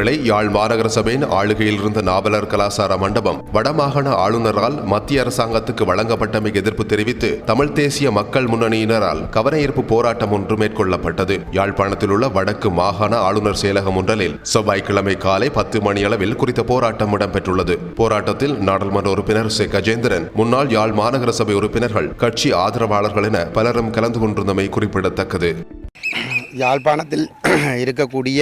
வேளை யாழ் மாநகர சபையின் ஆளுகையில் இருந்த நாவலர் கலாசார மண்டபம் வடமாகாண ஆளுநரால் மத்திய அரசாங்கத்துக்கு வழங்கப்பட்டமை எதிர்ப்பு தெரிவித்து தமிழ் தேசிய மக்கள் முன்னணியினரால் கவனஈர்ப்பு போராட்டம் ஒன்று மேற்கொள்ளப்பட்டது. யாழ்ப்பாணத்தில் உள்ள வடக்கு மாகாண ஆளுநர் செயலகம் ஒன்றலில் செவ்வாய்க்கிழமை காலை பத்து மணி அளவில் குறித்த போராட்டம் இடம்பெற்றுள்ளது. போராட்டத்தில் நாடாளுமன்ற உறுப்பினர் சே. கஜேந்திரன் முன்னாள் யாழ் மாநகர சபை உறுப்பினர்கள் கட்சி ஆதரவாளர்கள் என பலரும் கலந்து கொண்டிருந்தமை குறிப்பிடத்தக்கது. யாழ்ப்பாணத்தில் இருக்கக்கூடிய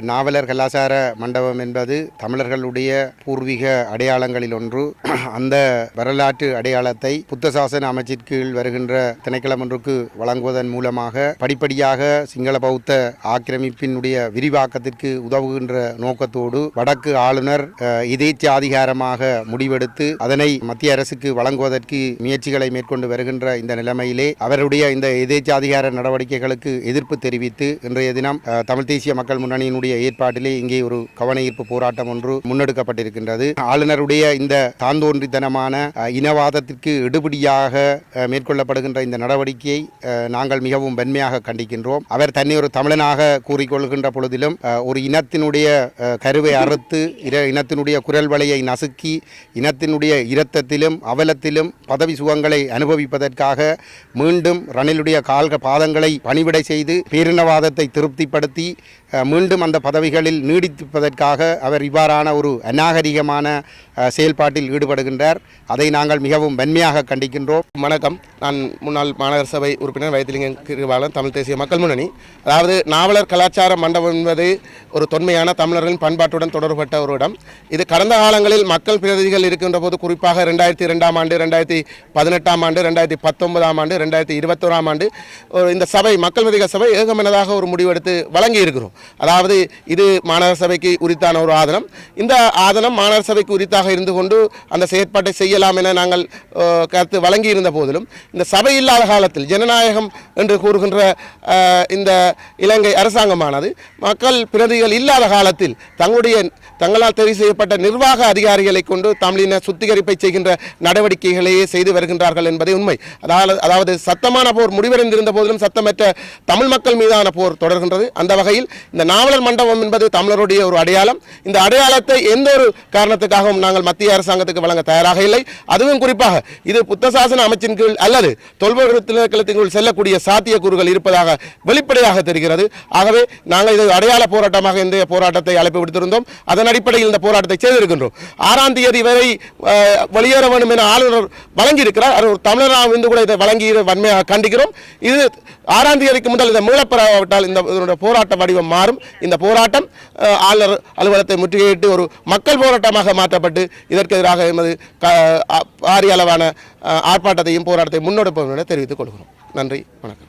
நாவலர் கலாசார மண்டபம் என்பது தமிழர்களுடைய பூர்வீக அடையாளங்களில் ஒன்று. அந்த வரலாற்று அடையாளத்தை புத்த சாசன அமைச்சின் கீழ் வருகின்ற திணைக்களம் ஒன்றுக்கு வழங்குவதன் மூலமாக படிப்படியாக சிங்கள பௌத்த ஆக்கிரமிப்பினுடைய விரிவாக்கத்திற்கு உதவுகின்ற நோக்கத்தோடு வடக்கு ஆளுநர் இதேச்சாதிகாரமாக முடிவெடுத்து அதனை மத்திய அரசுக்கு வழங்குவதற்கு முயற்சிகளை மேற்கொண்டு வருகின்ற இந்த நிலைமையிலே அவருடைய இந்த எதேச்சாதிகார நடவடிக்கைகளுக்கு எதிர்ப்பு தெரிவித்து இன்றைய தினம் தமிழ் தேசிய மக்கள் முன்னணியினுடைய ஏற்பாட்டிலே இங்கே ஒரு கவன ஈர்ப்பு போராட்டம் ஒன்று முன்னெடுக்கப்பட்டிருக்கின்றது. ஆளுநருடைய இந்த தாந்தோன்றித்தனமான இனவாதத்திற்கு எடுபடியாக மேற்கொள்ளப்படுகின்ற இந்த நடவடிக்கையை நாங்கள் மிகவும் வன்மையாக கண்டிக்கின்றோம். அவர் தன்னை ஒரு தமிழனாக கூறிக்கொள்கின்ற பொழுதிலும் ஒரு இனத்தினுடைய கருவை அறுத்து இனத்தினுடைய குரல் வலையை நசுக்கி இனத்தினுடைய இரத்தத்திலும் அவலத்திலும் பதவி சுகங்களை அனுபவிப்பதற்காக மீண்டும் ரணிலுடைய கால்க பாதங்களை பணிவிடை செய்து பிரிவினவாதத்தை திருப்திப்படுத்தி மீண்டும் அந்த பதவிகளில் நீடிப்பதற்காக அவர் இவ்வாறான ஒரு அநாகரிகமான செயல்பாட்டில் ஈடுபடுகின்றார். அதை நாங்கள் மிகவும் வன்மையாக கண்டிக்கின்றோம். வணக்கம். நான் முன்னாள் மாநகர சபை உறுப்பினர் வைத்திலிங்கம் கிருவாளன் தமிழ் தேசிய மக்கள் முன்னணி. அதாவது நாவலர் கலாச்சார மண்டபம் என்பது ஒரு தொன்மையான தமிழர்களின் பண்பாட்டுடன் தொடர்பட்ட ஒரு இடம். இது கடந்த காலங்களில் மக்கள் பிரதிகள் இருக்கின்ற போது குறிப்பாக ரெண்டாயிரத்தி ரெண்டாம் ஆண்டு ரெண்டாயிரத்தி பதினெட்டாம் ஆண்டு ரெண்டாயிரத்தி பத்தொன்பதாம் ஆண்டு ரெண்டாயிரத்தி இருபத்தோராம் ஆண்டு இந்த சபை மக்கள் பிரதிக சபை ஏகமனதாக ஒரு முடிவெடுத்து வழங்கி இருக்கிறோம் அதாவது இது மாநகர சபைக்கு உரித்தான ஒரு ஆதனம். இந்த ஆதனம் மாநகர சபைக்கு உரித்தாக இருந்து கொண்டு அந்த செயற்பாட்டை செய்யலாம் என நாங்கள் கருத்து வழங்கி இருந்த போதிலும் இந்த சபை இல்லாத காலத்தில் ஜனநாயகம் என்று கூறுகின்ற இந்த இலங்கை அரசாங்கமானது மக்கள் பிரதிகள் இல்லாத காலத்தில் தங்களுடைய தங்களால் தெரிவு செய்யப்பட்ட நிர்வாக அதிகாரிகளை கொண்டு தமிழின சுத்திகரிப்பை செய்கின்ற நடவடிக்கைகளையே செய்து வருகின்றார்கள் என்பதே உண்மை. அதாவது அதாவது சத்தமான போர் முடிவடைந்திருந்த போதிலும் சத்தமற்ற தமிழ் மக்கள் மீதான போர் தொடர்கின்றது. அந்த வகையில் இந்த நாவலர் மண்டபம் என்பது தமிழருடைய ஒரு அடையாளம். இந்த அடையாளத்தை எந்த ஒரு காரணத்துக்காகவும் நாங்கள் மத்திய அரசாங்கத்துக்கு வழங்க தயாராக இல்லை. அதுவும் குறிப்பாக இது புத்தசாசன அமைச்சின் கீழ் அல்லது தொல்பொருள் கீழ் செல்லக்கூடிய சாத்தியக்கூறுகள் இருப்பதாக வெளிப்படையாக தெரிகிறது. ஆகவே நாங்கள் இது அடையாள போராட்டமாக இந்த போராட்டத்தை அழைப்பு விடுத்திருந்தோம். அதன் அடிப்படையில் இந்த போராட்டத்தை செய்திருக்கின்றோம். ஆறாம் தேதி வரை வெளியேற வேண்டும் என ஆளுநர் வழங்கியிருக்கிறார். அது ஒரு தமிழராக இருந்து கூட இதை வழங்கி வன்மையாக கண்டிக்கிறோம். இது ஆறாம் தேதிக்கு முதல் இதை மீளப்பெறாவிட்டால் இந்த இதனுடைய போராட்ட வடிவம் மாறும். இந்த போராட்டம் ஆளுநர் அலுவலகத்தை முற்றுகையிட்டு ஒரு மக்கள் போராட்டமாக மாற்றப்பட்டு இதற்கு எதிராக எமது க பாரிய அளவான ஆர்ப்பாட்டத்தையும் போராட்டத்தையும் முன்னெடுப்போம் என தெரிவித்துக் கொள்கிறோம். நன்றி வணக்கம்.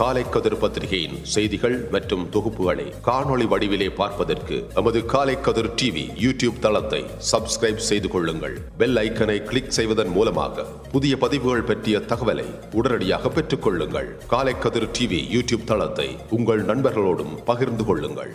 காலை கதிர் பத்திரிகையின் செய்திகள் மற்றும் தொகுப்புகளை காணொளி வடிவிலே பார்ப்பதற்கு எமது காலை கதிர் டிவி யூடியூப் தளத்தை சப்ஸ்கிரைப் செய்து கொள்ளுங்கள். பெல் ஐக்கனை கிளிக் செய்வதன் மூலமாக புதிய பதிவுகள் பற்றிய தகவலை உடனடியாக பெற்றுக் கொள்ளுங்கள் காலை கதிர் டிவி யூடியூப் தளத்தை உங்கள் நண்பர்களோடும் பகிர்ந்து கொள்ளுங்கள்.